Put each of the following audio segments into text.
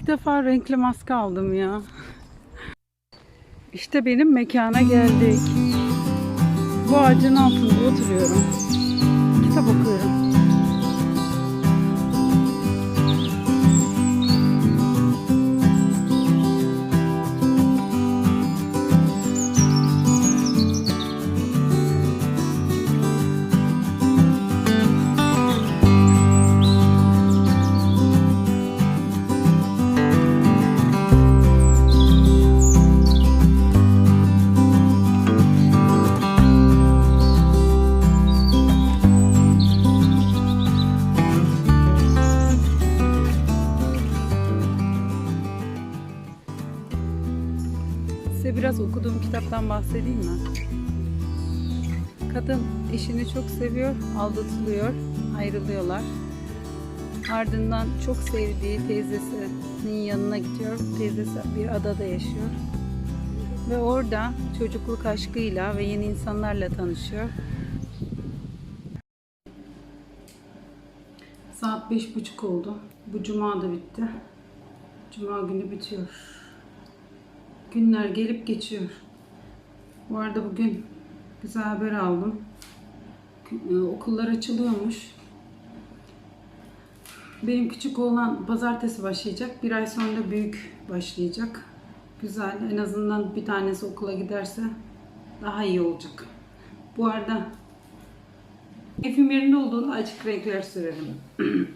İlk defa renkli maske aldım ya. İşte benim mekana geldik. Bu ağacın altında oturuyorum. Kitap okuyorum. Kitaptan bahsedeyim mi? Kadın eşini çok seviyor, aldatılıyor, ayrılıyorlar. Ardından çok sevdiği teyzesinin yanına gidiyor. Teyzesi bir adada yaşıyor. Ve orada çocukluk aşkıyla ve yeni insanlarla tanışıyor. Saat beş buçuk oldu. Bu cuma da bitti. Cuma günü bitiyor. Günler gelip geçiyor. Bu arada bugün güzel haber aldım. Ee, Okullar açılıyormuş. Benim küçük oğlan pazartesi başlayacak. Bir ay sonra da büyük başlayacak. Güzel. En azından bir tanesi okula giderse daha iyi olacak. Bu arada keyfim yerinde olduğunda açık renkler sürerim.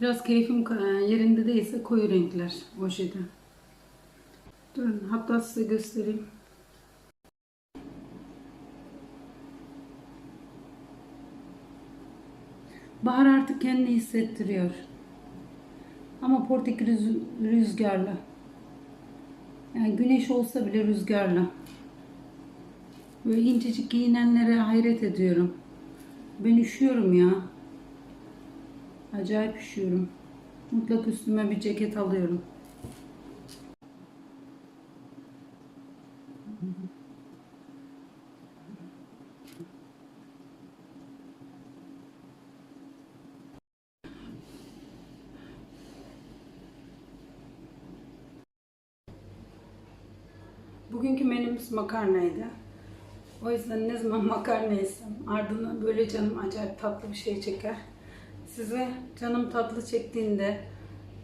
Biraz keyfim e, yerinde değilse koyu renkler ojede. Durun hatta size göstereyim. Bahar artık kendini hissettiriyor. Ama Portekiz rüz- rüzgarlı. Yani güneş olsa bile rüzgarlı. Böyle incecik giyinenlere hayret ediyorum. Ben üşüyorum ya. Acayip üşüyorum. Mutlak üstüme bir ceket alıyorum. Bugünkü menümüz makarnaydı. O yüzden ne zaman makarna yesem ardından böyle canım acayip tatlı bir şey çeker. Size canım tatlı çektiğinde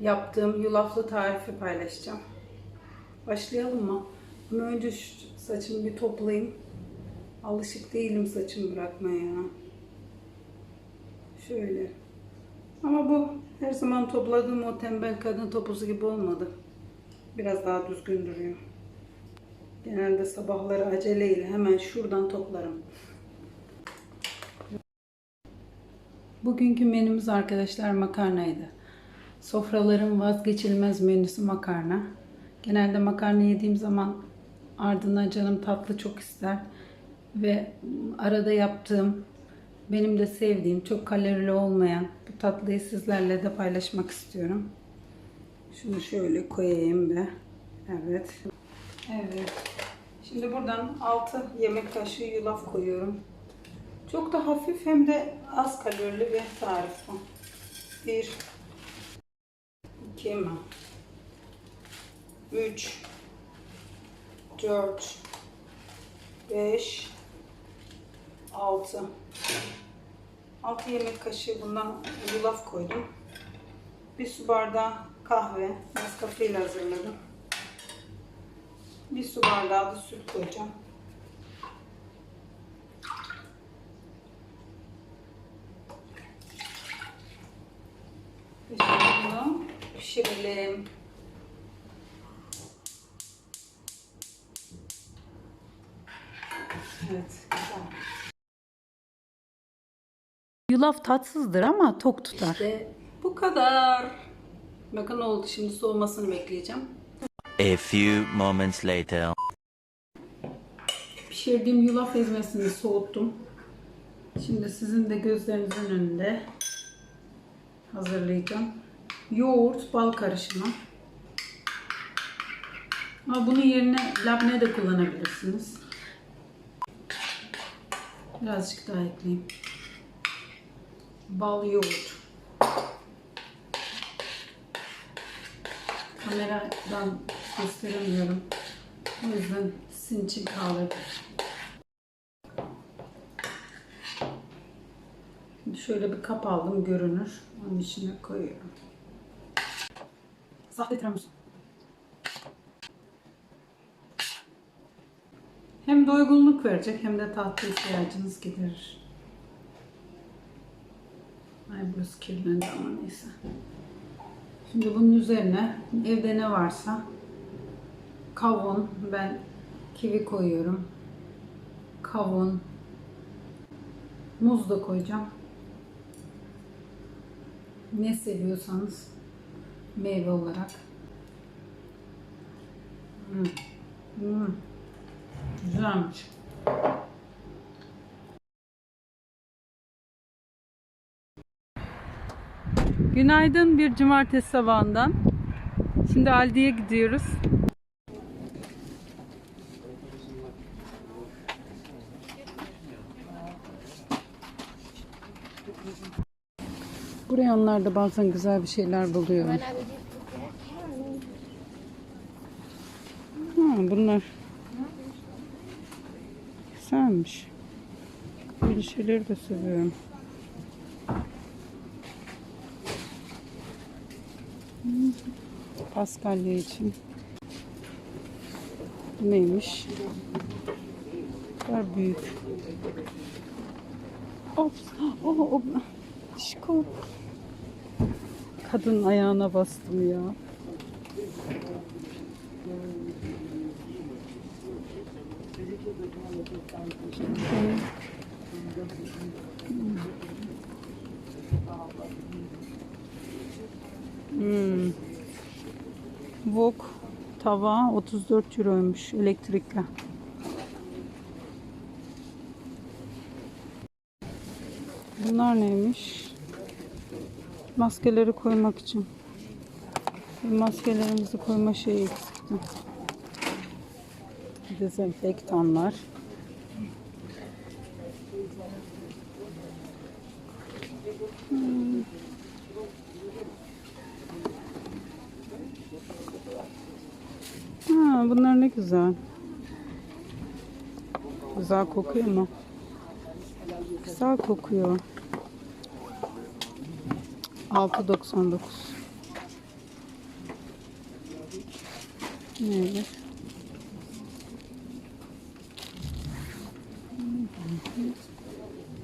yaptığım yulaflı tarifi paylaşacağım. Başlayalım mı? Ama önce şu saçımı bir toplayayım. Alışık değilim saçımı bırakmaya. Şöyle. Ama bu her zaman topladığım o tembel kadın topuzu gibi olmadı. Biraz daha düzgün duruyor. Genelde sabahları aceleyle hemen şuradan toplarım. Bugünkü menümüz arkadaşlar makarnaydı. Sofraların vazgeçilmez menüsü makarna. Genelde makarna yediğim zaman ardından canım tatlı çok ister. Ve arada yaptığım, benim de sevdiğim, çok kalorili olmayan bu tatlıyı sizlerle de paylaşmak istiyorum. Şunu şöyle koyayım be. Evet. Evet. Şimdi buradan 6 yemek kaşığı yulaf koyuyorum. Çok da hafif hem de az kalorili bir tarif bu. 1 2 mi? 3 4 5 6 6 yemek kaşığı bundan yulaf koydum. Bir su bardağı kahve Nescafe ile hazırladım. Bir su bardağı da süt koyacağım. Ve bunu pişirelim. Evet, güzel. Yulaf tatsızdır ama tok tutar. İşte bu kadar. Bakın oldu. Şimdi soğumasını bekleyeceğim. A few moments later. Pişirdiğim yulaf ezmesini soğuttum. Şimdi sizin de gözlerinizin önünde hazırlayacağım. Yoğurt, bal karışımı. Ama bunun yerine labne de kullanabilirsiniz. Birazcık daha ekleyeyim. Bal yoğurt. Kameradan gösteremiyorum. O yüzden sizin için kahve. Şimdi şöyle bir kap aldım görünür. Onun içine koyuyorum. Sahte tiramisu. Hem doygunluk verecek hem de tatlı ihtiyacınız giderir. Ay burası kirlendi ama neyse. Şimdi bunun üzerine evde ne varsa kavun, ben kivi koyuyorum. Kavun, muz da koyacağım. Ne seviyorsanız meyve olarak. Hmm. Hmm. Güzelmiş. Günaydın bir cumartesi sabahından. Şimdi Aldi'ye gidiyoruz. Bu reyonlarda bazen güzel bir şeyler buluyorum. Ha, bunlar güzelmiş. Böyle şeyleri de seviyorum. Paskalya için. Bu neymiş? Kadar büyük. Ops. Oh, oh. Şiko. Kadın ayağına bastım ya. Hmm. Wok tava 34 euroymuş elektrikli. Bunlar neymiş? Maskeleri koymak için. Maskelerimizi koyma şeyi eksikti. Dezenfektanlar. Hmm. Ha, bunlar ne güzel. Güzel kokuyor mu? Güzel kokuyor. 6.99 Neymiş?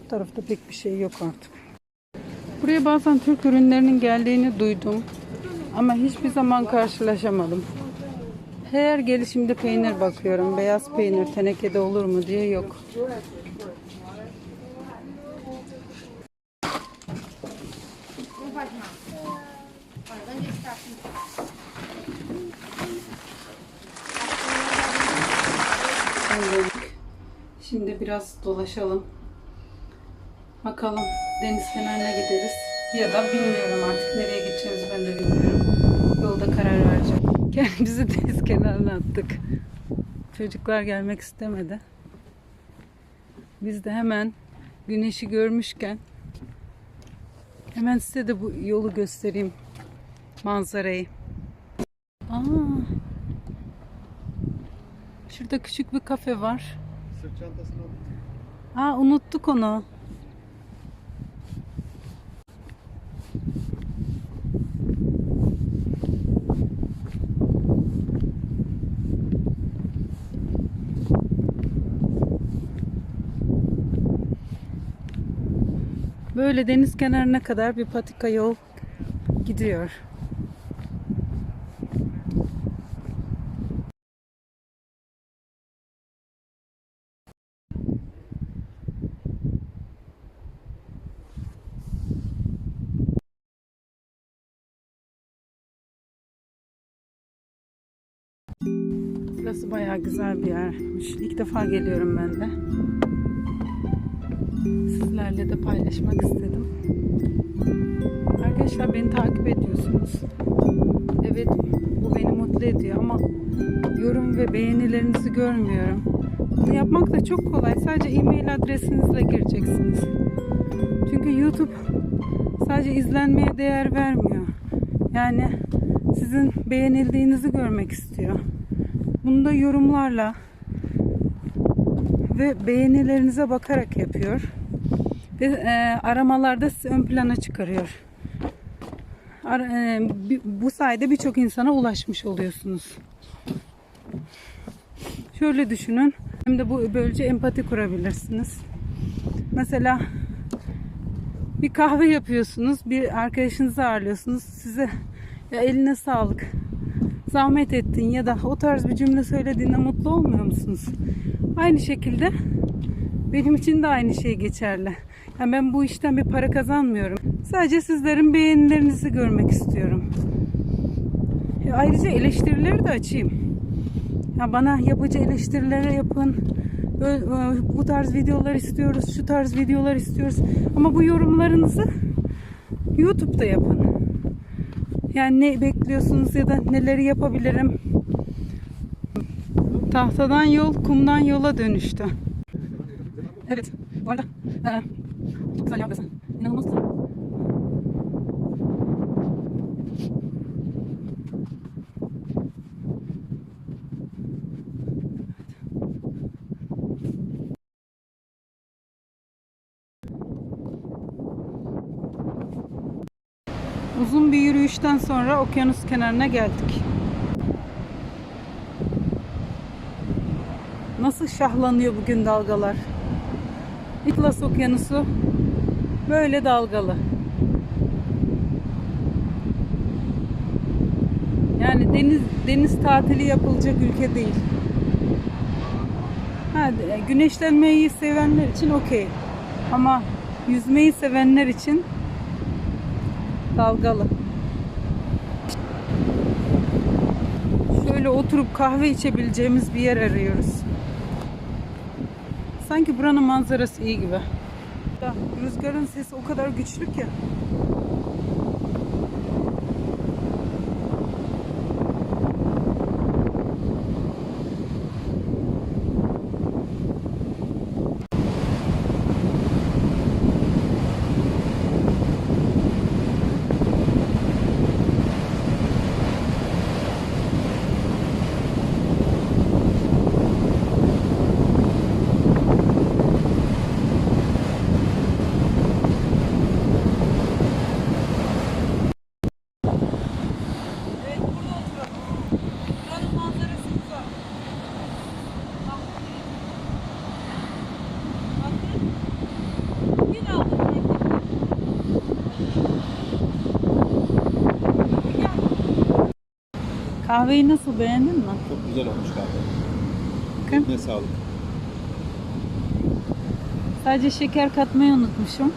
Bu tarafta pek bir şey yok artık. Buraya bazen Türk ürünlerinin geldiğini duydum. Ama hiçbir zaman karşılaşamadım. Her gelişimde peynir bakıyorum. Beyaz peynir tenekede olur mu diye yok. Şimdi, biraz dolaşalım. Bakalım deniz kenarına gideriz. Ya da bilmiyorum artık nereye gideceğiz ben de bilmiyorum. Yolda karar vereceğim. Kendimizi deniz kenarına attık. Çocuklar gelmek istemedi. Biz de hemen güneşi görmüşken hemen size de bu yolu göstereyim. Manzarayı. Aa, şurada küçük bir kafe var. Sırt çantasını Aa unuttuk onu. Böyle deniz kenarına kadar bir patika yol gidiyor. Burası bayağı güzel bir yermiş. İlk defa geliyorum ben de. Sizlerle de paylaşmak istedim. Arkadaşlar beni takip ediyorsunuz. Evet bu beni mutlu ediyor ama yorum ve beğenilerinizi görmüyorum. Bunu yapmak da çok kolay. Sadece e-mail adresinizle gireceksiniz. Çünkü YouTube sadece izlenmeye değer vermiyor. Yani sizin beğenildiğinizi görmek istiyor. Bunu da yorumlarla ve beğenilerinize bakarak yapıyor. Ve e, aramalarda ön plana çıkarıyor. Ara- e, bu sayede birçok insana ulaşmış oluyorsunuz. Şöyle düşünün. Hem de bu böylece empati kurabilirsiniz. Mesela bir kahve yapıyorsunuz, bir arkadaşınızı ağırlıyorsunuz. Size ya eline sağlık, zahmet ettin ya da o tarz bir cümle söylediğinde mutlu olmuyor musunuz? Aynı şekilde benim için de aynı şey geçerli. Yani ben bu işten bir para kazanmıyorum. Sadece sizlerin beğenilerinizi görmek istiyorum. Ya ayrıca eleştirileri de açayım. Ya bana yapıcı eleştirilere yapın. E, bu tarz videolar istiyoruz, şu tarz videolar istiyoruz. Ama bu yorumlarınızı YouTube'da yapın. Yani ne bekliyorsunuz ya da neleri yapabilirim? Tahtadan yol, kumdan yola dönüştü. Evet, bu arada e, çok güzel yapıyorsun. İnanılmaz güzel. Uzun bir yürüyüşten sonra okyanus kenarına geldik. Nasıl şahlanıyor bugün dalgalar. Atlas Okyanusu böyle dalgalı. Yani deniz deniz tatili yapılacak ülke değil. Ha, de- güneşlenmeyi sevenler için okey. Ama yüzmeyi sevenler için dalgalı. Şöyle oturup kahve içebileceğimiz bir yer arıyoruz. Sanki buranın manzarası iyi gibi. Rüzgarın sesi o kadar güçlü ki. Kahveyi nasıl beğendin mi? Çok güzel olmuş kahve. Bakın. Ne sağlık. Sadece şeker katmayı unutmuşum.